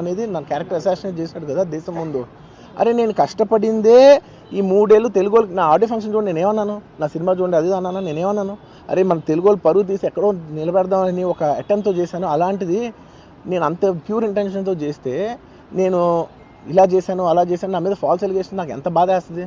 అనేది నా character assassinate చేశాడు కదా దేశం ముందు. అరే నేను కష్టపడిందే ఈ మూడేళ్ళు తెలుగు వాళ్ళకి. నా ఆడియో ఫంక్షన్ చూడండి నేనేమన్నాను? నా సినిమా చూడండి అది అన్నాను నేనేమన్నాను? అరే మన తెలుగు వాళ్ళు పరువు తీసి ఎక్కడో నిలబెడదామని ఒక అటెంప్ట్తో చేశాను. అలాంటిది నేను అంత ప్యూర్ ఇంటెన్షన్తో చేస్తే నేను ఇలా చేశాను అలా చేశాను నా మీద ఫాల్స్ ఎలిగేషన్ నాకు ఎంత బాధ వేస్తుంది?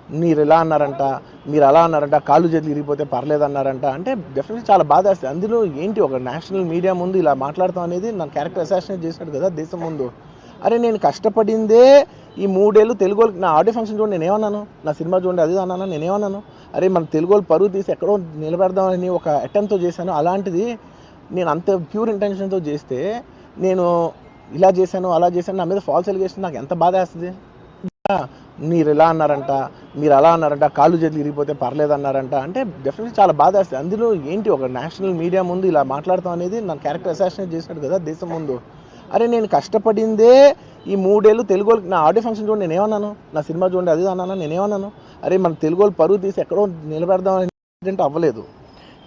మీరు ఎలా అన్నారంట? మీరు అలా అన్నారంట? కాళ్ళు చేతులు ఇరిగిపోతే పర్లేదు అన్నారంట అంటే డెఫినెట్లీ చాలా బాధ వేస్తుంది. అందులో ఏంటి ఒక నేషనల్ మీడియా ముందు ఇలా మాట్లాడతాం అనేది నా క్యారెక్టర్ అసాసినేట్ చేశాడు కదా దేశం ముందు. అరే నేను కష్టపడిందే ఈ మూడేళ్ళు తెలుగు నా ఆడియో ఫంక్షన్ చూడండి నేనేమన్నాను? నా సినిమా చూడండి అది అన్నాను? నేనేమన్నాను? అరే మన తెలుగు వాళ్ళు పరువు తీసి ఎక్కడో నిలబెడదామని ఒక అటెంప్ట్తో చేశాను. అలాంటిది నేను అంత ప్యూర్ ఇంటెన్షన్తో చేస్తే నేను ఇలా చేశాను అలా చేశాను నా మీద ఫాల్స్ ఎలిగేషన్ నాకు ఎంత బాధ వేస్తుంది? మీరు ఎలా అన్నారంట? మీరు అలా అన్నారంట? కాళ్ళు చేతులు ఇరిగిపోతే పర్లేదు అన్నారంట అంటే డెఫినెట్లీ చాలా బాధ వేస్తుంది. అందులో ఏంటి ఒక నేషనల్ మీడియా ముందు ఇలా మాట్లాడతాం అనేది నా క్యారెక్టర్ అసాసినేట్ చేశాడు కదా దేశం ముందు. అరే నేను కష్టపడిందే ఈ మూడేళ్ళు తెలుగు వాళ్ళకి. నా ఆడియో ఫంక్షన్ చూడండి నేనేమన్నాను నా సినిమా చూడండి అది అన్నాను నేనేమన్నాను అరే మన తెలుగు వాళ్ళు పరువు తీసి ఎక్కడో నిలబెడదాం ఇన్సిడెంట్ అవ్వలేదు.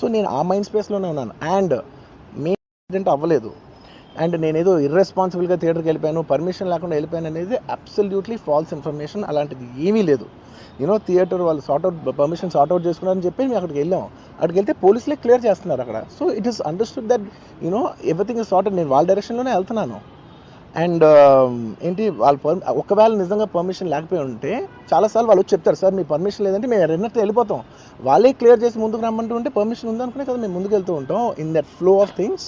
so నేను ఆ మైండ్ స్పేస్లోనే ఉన్నాను. అండ్ మీ ఇన్సిడెంట్ అవ్వలేదు. అండ్ నేనేదో ఇర్రెస్పాన్సిబుల్గా థియేటర్కి వెళ్ళిపోయాను పర్మిషన్ లేకుండా వెళ్ళిపోయాను అనేది అబ్సల్యూట్లీ ఫాల్స్ ఇన్ఫర్మేషన్ అలాంటిది ఏమీ లేదు. యూనో థియేటర్ వాళ్ళు sort out permission sort out చేసుకున్నారని చెప్పి మేము అక్కడికి వెళ్ళాం. అక్కడికి వెళ్తే పోలీసులే క్లియర్ చేస్తున్నారు అక్కడ. So it is understood that you know everything is sorted నేను వాళ్ళ డైరెక్షన్లోనే వెళ్తున్నాను. అండ్ um, ఏంటి వాళ్ళ పర్ ఒకవేళ నిజంగా పర్మిషన్ లేకపోయి ఉంటే చాలాసార్లు వాళ్ళు చెప్తారు సార్ మీ పర్మిషన్ లేదంటే మేము రెండట్టు వెళ్ళిపోతాం. వాళ్ళే క్లియర్ చేసి ముందుకు రమ్మంటూ ఉంటే పర్మిషన్ ఉందనుకునే కదా మేము ముందుకు వెళ్తూ ఉంటాం in that flow of things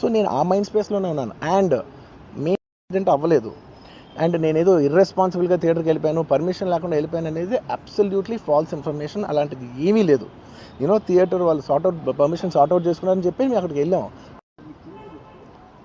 so నేను ఆ మైండ్ స్పేస్లోనే ఉన్నాను. అండ్ మీ ఇన్సిడెంట్ అవ్వలేదు. అండ్ నేనేదో ఇర్రెస్పాన్సిబుల్గా థియేటర్కి వెళ్ళిపోయాను పర్మిషన్ లేకుండా వెళ్ళిపోయాను అనేది అబ్సల్యూట్లీ ఫాల్స్ ఇన్ఫర్మేషన్ అలాంటిది ఏమీ లేదు. యూనో థియేటర్ వాళ్ళు sort out permission sort out చేసుకున్నారని చెప్పి మేము అక్కడికి వెళ్ళాం.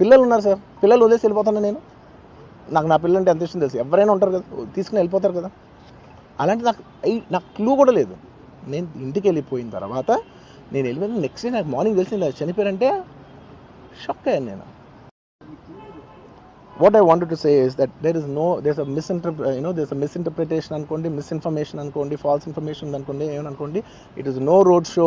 పిల్లలు ఉన్నారు సార్. పిల్లలు వదిలేసి వెళ్ళిపోతాను నేను. నాకు నా పిల్లలంటే ఎంత ఇష్టం తెలుసు. ఎవరైనా ఉంటారు కదా తీసుకుని వెళ్ళిపోతారు కదా. అలాంటి నాకు నాకు క్లూ కూడా లేదు. నేను ఇంటికి వెళ్ళిపోయిన తర్వాత నేను వెళ్ళిపోయిన నెక్స్ట్ డే నాకు మార్నింగ్ తెలిసింది ఇలా చనిపోయారంటే షాక్ అయ్యాను నేను. What I wanted to say is that there is no there's a misinter you know there's a misinterpretation అనుకోండి మిస్ఇన్ఫర్మేషన్ అనుకోండి ఫాల్స్ ఇన్ఫర్మేషన్ అనుకోండి ఏమనుకోండి it is no road show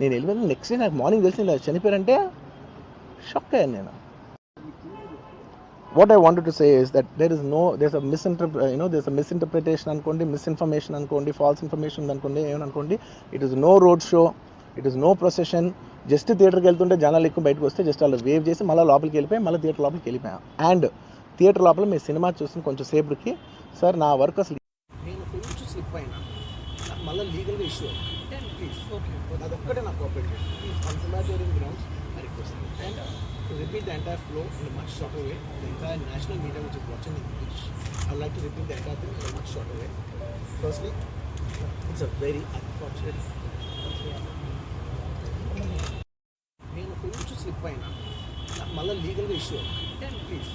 నేను వెళ్ళిపోయిన నెక్స్ట్ డే నాకు మార్నింగ్ తెలిసి ఇలా చనిపోయారంటే షాక్ అయ్యాను నేను. What I wanted to say is that there is no there a misinterpre you know there a misinterpretation అనుకోండి మిస్ఇన్ఫర్మేషన్ అనుకోండి ఫాల్స్ ఇన్ఫర్మేషన్ అనుకోండి ఏమనుకోండి it is no road show it is no procession just థియేటర్కి వెళ్తుంటే జనాలు ఎక్కువ బయటకు వస్తే just వాళ్ళు వేవ్ చేసి మళ్ళీ లోపలికి వెళ్ళిపోయి మళ్ళీ థియేటర్ లోపలికి వెళ్ళిపోయాం. అండ్ థియేటర్ లోపల మీ సినిమా చూసిన కొంచెం సేపటికి సార్ నా వర్క్ అసలు నేను కొంచెం స్లిప్ అయినా మళ్ళీ లీగల్గా ఇష్యూ ప్లీజ్ అదొక్కటే నాకు cooperate please on grounds I request and to repeat the entire flow in much short away the entire national media which is watching in English I like to repeat the entire thing in much short away firstly it's a very unfortunate నేను కొంచెం slip అయినా మళ్ళీ లీగల్గా issue please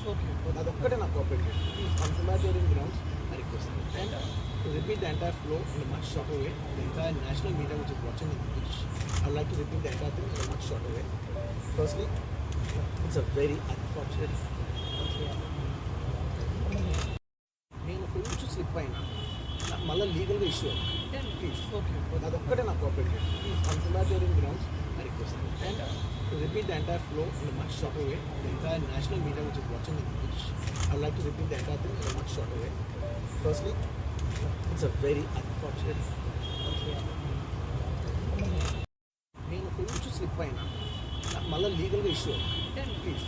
అదొక్కటే నాకు cooperate please on humanitarian grounds I request and to repeat the entire flow in much shorter way the entire national media which is watching in English I like to repeat the entire thing in much shorter way firstly it's a very unfortunate నేను కొంచెం slip అయినా మళ్ళీ లీగల్గా issue please అదొక్కటే నాకు cooperate please on humanitarian grounds I request and to repeat the entire flow in much shorter way the entire national media which is watching in English I like to repeat the entire thing in much shorter way firstly it's a very unfortunate నేను కొంచెం slip అయినా మళ్ళీ లీగల్గా issue please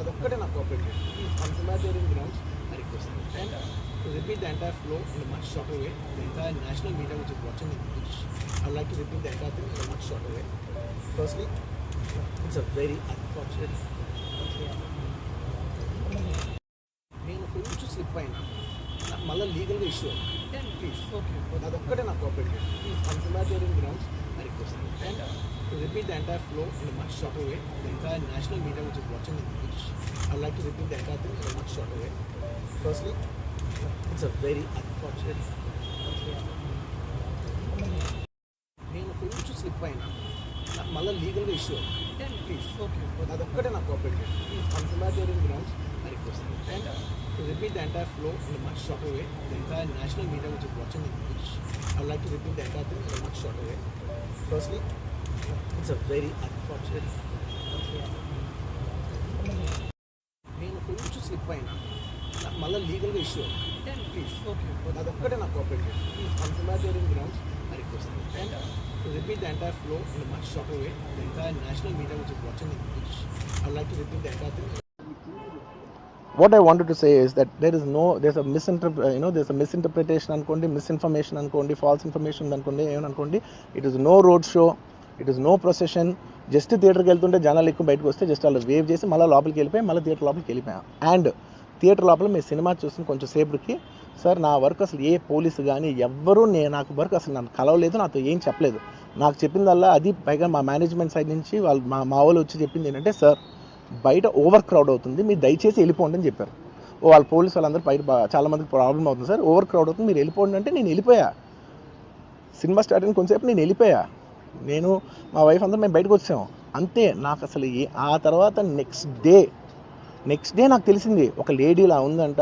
అదొక్కటే నాకు cooperate please on humanitarian grounds I request and to repeat the entire flow in much shorter way the entire national media which is watching in English I like to repeat the entire thing in much shorter way firstly it's a very unfortunate నేను కొంచెం slip అయినా మళ్ళీ లీగల్గా issue please అదొక్కటే నాకు cooperate please on humanitarian grounds I request and to repeat the entire flow in much shorter way the entire national media which is watching in English I like to repeat the entire thing in much shorter way firstly it's a very unfortunate నేను మళ్ళీ లీగల్గా issue please అదొక్కటే నాకు cooperate please humanitarian grounds I request and to repeat the entire flow in much shorter way the entire national media which watching in English I like to repeat the entire thing in much shorter way firstly it's a very unfortunate నేను కొంచెం slip అయినా మళ్ళీ లీగల్గా issue please అదొక్కటే నాకు cooperate please on humanitarian grounds I request and to repeat the entire flow in much shorter way entire national media which watching English I like to repeat the entire thing what I wanted to say is that there is no there a misinter you know there a misinterpretation అనుకోండి misinformation అనుకోండి false information అనుకోండి ఏమనుకోండి it is no road show it is no procession just థియేటర్కి వెళ్తుంటే జనాలు ఎక్కువ బయటకు వస్తే just వాళ్ళు వేవ్ చేసి మళ్ళీ లోపలికి వెళ్ళిపోయి మళ్ళీ థియేటర్ లోపలికి వెళ్ళిపోయాం. అండ్ థియేటర్ లోపల మీ సినిమా చూసిన కొంచెం సేపటికి సార్ నా వర్క్ అసలు ఏ పోలీసు కానీ ఎవ్వరూ నేను నాకు వర్క్ అసలు నన్ను కలవలేదు నాతో ఏం చెప్పలేదు. నాకు చెప్పిందల్లా అది పైగా మా మేనేజ్మెంట్ సైడ్ నుంచి వాళ్ళు మా మా వాళ్ళు వచ్చి చెప్పింది ఏంటంటే సార్ బయట ఓవర్ క్రౌడ్ అవుతుంది మీరు దయచేసి వెళ్ళిపోండి అని చెప్పారు. ఓ వాళ్ళ పోలీసు వాళ్ళందరూ బయట చాలా మందికి ప్రాబ్లం అవుతుంది సార్ ఓవర్ క్రౌడ్ అవుతుంది మీరు వెళ్ళిపోండి అంటే నేను వెళ్ళిపోయా. సినిమా స్టార్ట్ అయిన కొంచెంసేపు నేను వెళ్ళిపోయా. నేను మా వైఫ్ అందరూ మేము బయటకు వచ్చాము అంతే నాకు అసలు ఆ తర్వాత నెక్స్ట్ డే నెక్స్ట్ డే నాకు తెలిసింది ఒక లేడీ ఇలా ఉందంట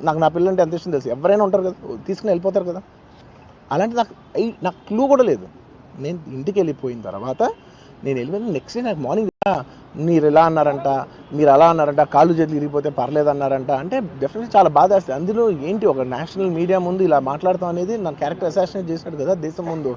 నాకు నా పిల్లలు అంటే ఎంత ఇష్టం తెలుసు. ఎవరైనా ఉంటారు కదా తీసుకుని వెళ్ళిపోతారు కదా. అలాంటి నాకు ఐ- నాకు క్లూ కూడా లేదు. నేను ఇంటికి వెళ్ళిపోయిన తర్వాత నేను వెళ్ళిపోయిన నెక్స్ట్ డే నాకు మార్నింగ్ మీరు ఇలా అన్నారంట మీరు అలా అన్నారంట కాళ్ళు చేతులు ఇరిగిపోతే పర్లేదు అన్నారంట. అంటే డెఫినెట్లీ చాలా బాధ వేస్తుంది. అందులో ఏంటి ఒక నేషనల్ మీడియా ముందు ఇలా మాట్లాడతాం అనేది నా క్యారెక్టర్ అసాసినేట్ చేసినట్టు కదా దేశం ముందు.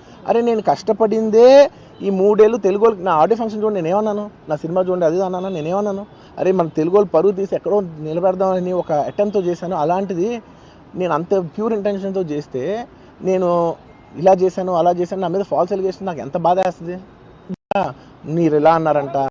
అరే నేను కష్టపడిందే ఈ మూడేళ్ళు తెలుగు వాళ్ళకి. నా ఆడియో ఫంక్షన్ చూడండి నేనేమన్నాను? నా సినిమా చూడండి అది అన్నాను నేనేమన్నాను? అరే మన తెలుగు వాళ్ళు పరువు తీసి ఎక్కడో నిలబెడదామని ఒక అటెంప్ట్తో చేశాను. అలాంటిది నేను అంత ప్యూర్ ఇంటెన్షన్తో చేస్తే నేను ఇలా చేశాను అలా చేశాను నా మీద ఫాల్స్ ఎలిగేషన్ నాకు ఎంత బాధ వేస్తుంది? మీరు ఇలా అన్నారంట.